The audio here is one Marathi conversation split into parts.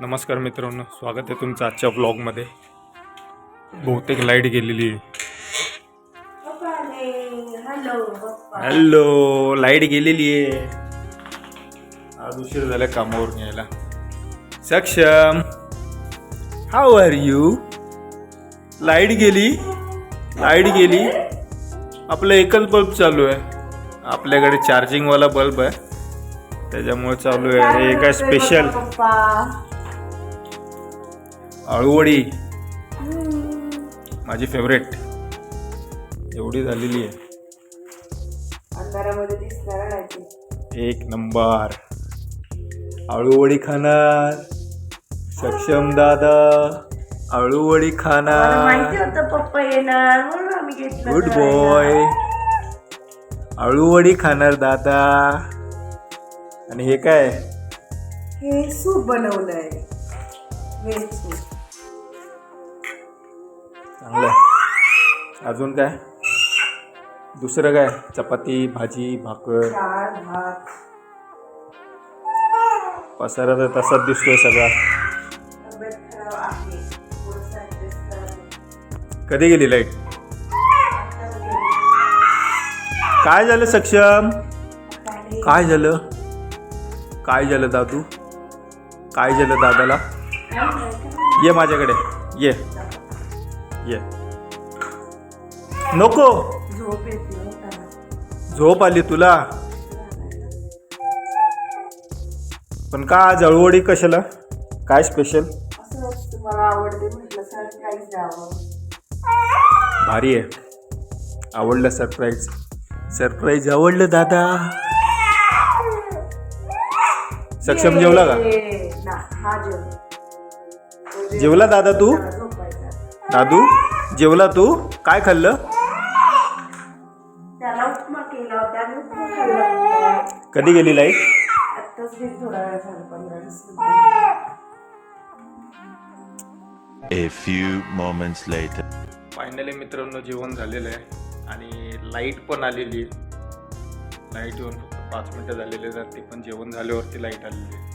नमस्कार मित्रांनो स्वागत आहे तुमचं आजच्या ब्लॉगमध्ये बहुतेक लाइट गेलेली आहे. हॅलो लाइट गेलेली आहे. आज उशीर झाला कामावर यायला. Saksham how are you light गेली लाइट गेली. आपलं एकच बल्ब चालू आहे. आपल्याकडे चार्जिंगवाला बल्ब आहे. त्याच्यामुळे चालू आहे. एका स्पेशल पप्पा अळूवडी. माझी फेवरेट एवढी झालेली आहे. अंधारामध्ये दिसणार नाही ते. एक नंबर. अळूवडी खाणार. सक्षम दादा अळूवडी मला खाणार पप्पा येणार गुड. बॉय अळूवडी खाणार दादा. आणि हे काय? हे सूप बनवलंय. चांगलं आहे. अजून काय? दुसरं काय? चपाती भाजी भाकर. पसारा तर तसाच दिसतोय सगळा. कधी गेली लाइट. काय झालं सक्षम? काय झालं? काय झालं दादू? काय झालं दादाला? ये माझ्याकडे. ये. ये। नको। झोप आली तुला। पण का आज अळूवडी कशाला? काय स्पेशल भारी आहे. आवडलं सरप्राईज सरप्राईज आवडलं दादा. सक्षम जेवला का? जेवला दादा तू. दादू जेवला तू? काय खाल्लं. कधी गेली light. A few moments later. Finally मित्रांनो जेवण झालेलं आहे. आणि लाइट पण आलेली आहे. लाइट येऊन फक्त पाच मिनटं झालेले आहेत. ते पण जेवण झाल्यावरती लाइट आलेली आहे.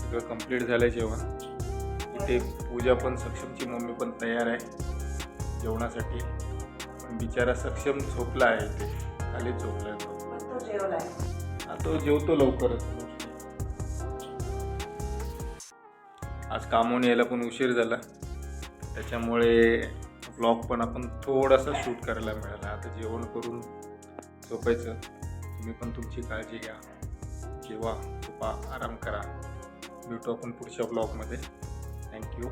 सगळं कंप्लीट झालं आहे जेवण. इथे पूजा पण सक्षमची मम्मी पण तयार आहे. जेवणासाठी. पण बिचारा सक्षम झोपला आहे इथे. खालीच झोपला आहे हा तो जेवतो लवकरच. आज कामून यायला पण उशीर झाला. त्याच्यामुळे ब्लॉग पण आपण थोडासा शूट करायला मिळाला. आता जेवण करून झोपायचं. तुम्ही पण तुमची काळजी घ्या. जेवा झोपा आराम करा. भेटू आपण पुढच्या ब्लॉगमध्ये Thank you.